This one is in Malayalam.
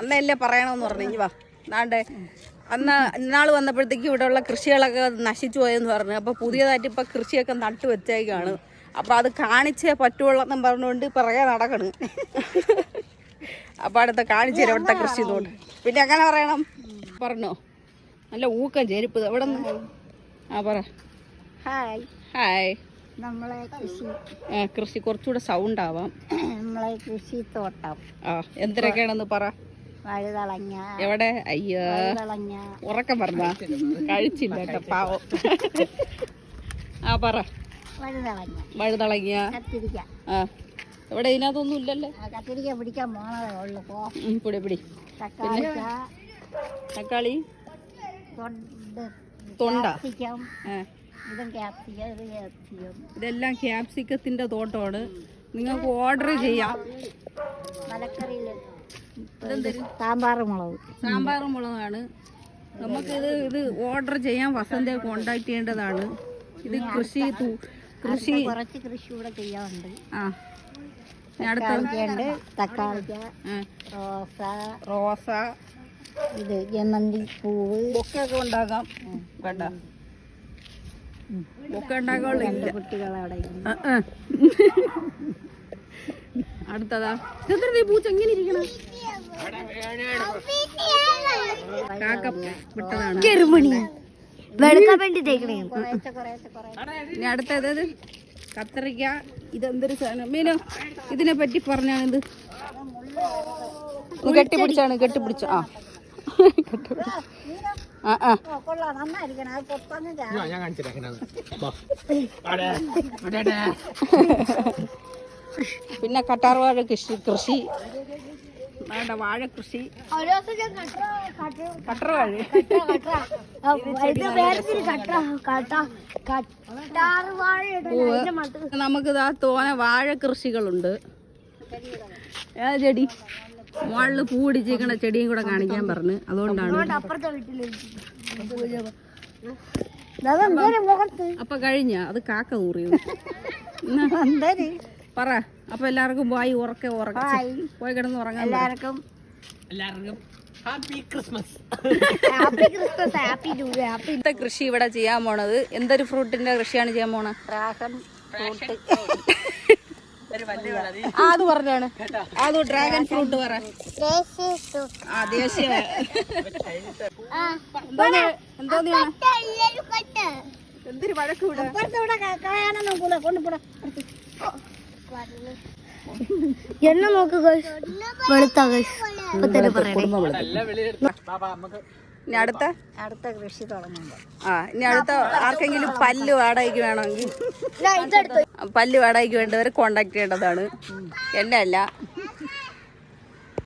അന്നല്ലേ പറയണമെന്ന് പറഞ്ഞു. ഇനി വാ. നാണ്ടേ അന്ന് ഇന്നാൾ വന്നപ്പോഴത്തേക്ക് ഇവിടെയുള്ള കൃഷികളൊക്കെ നശിച്ചു പോയെന്ന് പറഞ്ഞു. അപ്പൊ പുതിയതായിട്ട് ഇപ്പൊ കൃഷിയൊക്കെ നട്ടു വെച്ചേക്കാണ്. അപ്പൊ അത് കാണിച്ചേ പറ്റുള്ളൂ എന്നും പറഞ്ഞുകൊണ്ട് പിറകെ നടക്കണ്. അപ്പൊ അടുത്ത കാണിച്ചു തരാം ഇവിടുത്തെ കൃഷി തോട്ട് പിന്നെ എങ്ങനെ പറയണം? പറഞ്ഞോ. നല്ല ഊക്കം ചെരുപ്പ്. എവിടെ നിന്ന് ആ പറ. ഹായ്. ഹായ്. നമ്മളെ കൃഷി കൃഷി കുറച്ചുകൂടെ സൗണ്ട് ആവാം നമ്മളെ കൃഷി തോട്ടം. ആ എന്തൊക്കെയാണെന്ന് പറ. വഴുതളങ്ങ എവിടെ? അയ്യോ. വഴുതളങ്ങ. ഉറക്കം പറഞ്ഞ. കഴിച്ചില്ല കേട്ടോ പാവം. ആ പറ. വഴുതളങ്ങ. വഴുതളങ്ങിയ കത്തിരിക്ക. ആ എവിടെ? ഇതിനകത്തൊന്നും ഇല്ലല്ലേ? കത്തിരിക്ക പിടിക്കാൻ പോണതേ ഉള്ളു പോ. പിടി പിടി. തക്കാളിക്ക തക്കാളി? തൊണ്ട് ഇതും ക്യാപ്സിക്കം ഇത് ക്യാപ്സിക്കം ഇതെല്ലാം ക്യാപ്സിക്കത്തിന്റെ തോട്ടമാണ്. നിങ്ങൾക്ക് ഓർഡർ ചെയ്യാം. മലക്കറിയിൽ സാമ്പാർ മുളക് സാമ്പാർ മുളകാണ്. നമുക്കിത് ഇത് ഓർഡർ ചെയ്യാൻ വസന്ത കോണ്ടാക്ട് ചെയ്യേണ്ടതാണ്. ഇത് കൃഷി കൃഷി കുറച്ച് കൃഷി കൂടെ ചെയ്യാറുണ്ട് ആ. ഇനി അടുത്ത തക്കാളിക്ക റോസ റോസ. ഇത് ജമന്തി പൂവ്. ഒക്കെ ഉണ്ടാക്കാം വേണ്ട. ബൊക്കെ ഉണ്ടാക്കാനുള്ള കുട്ടികളവിടെ. അടുത്തതാ. എത്ര പൂച്ച എങ്ങനെ ഇരിക്കണം? കാക്ക വിട്ടതാണ് ചെറുമണി. വെളുക്കാൻ വേണ്ടി തേക്കണേ. ഇനി അടുത്തത് കത്തറിക്ക ഇതെന്തൊരു സാധനം? മീനോ ഇതിനെ പറ്റി പറഞ്ഞാണ് ഇത് ഒന്ന് കെട്ടിപ്പിടിച്ചാണ് കെട്ടിപ്പിടിച്ച. ആ. കെട്ടിപ്പിടിച്ച. പിന്നെ കട്ടാർ വാഴ കൃഷി കൃഷി. വേണ്ട വാഴ കൃഷി. ഒരു ദിവസം ഞാൻ കട്ട കട്ട കട്ടർ വാഴ. ഇത് വേറെ കട്ട കട്ട കട്ടാറ് വാഴയുടെ അതിന്റെ മട്ട് നമുക്ക് ഇതാ തോന വാഴ കൃഷികളുണ്ട്. ഏതാ ചെടി? മുകളിൽ പൂ പിടിച്ചിരിക്കണ ചെടിയും കൂടെ കാണിക്കാൻ പറഞ്ഞു. അതുകൊണ്ടാണ്. അപ്പൊ കഴിഞ്ഞ. അത് കാക്ക എന്തേര് പറ. അപ്പൊ എല്ലാവർക്കും പോയി ഉറക്കെ ഉറക്ക. പോയി കിടന്ന് ഉറങ്ങാൻ എല്ലാവർക്കും. എല്ലാവർക്കും happy Christmas. Happy new year happy ഇന്നത്തെ കൃഷി ഇവിടെ ചെയ്യാൻ പോണത്. എന്തൊരു ഫ്രൂട്ടിന്റെ കൃഷിയാണ് ചെയ്യാൻ പോണത് ഡ്രാഗൺ ഫ്രൂട്ട്. ആ അത് പറഞ്ഞാണ്. അത് ഡ്രാഗൺ ഫ്രൂട്ട് പറ. ആ ദേശീയ? എന്തൊരു വഴക്ക് എന്നെ വെളുത്ത കുടുംബം ഇനി അടുത്ത? അടുത്ത കൃഷി തുടങ്ങുമ്പോ. ആ ഇനി അടുത്ത ആർക്കെങ്കിലും പല്ല് വാടകയ്ക്ക് വേണമെങ്കിൽ. പല്ല് വാടകയ്ക്ക് വേണ്ടവരെ കോണ്ടാക്ട് ചെയ്യേണ്ടതാണ്. എന്നെ അല്ല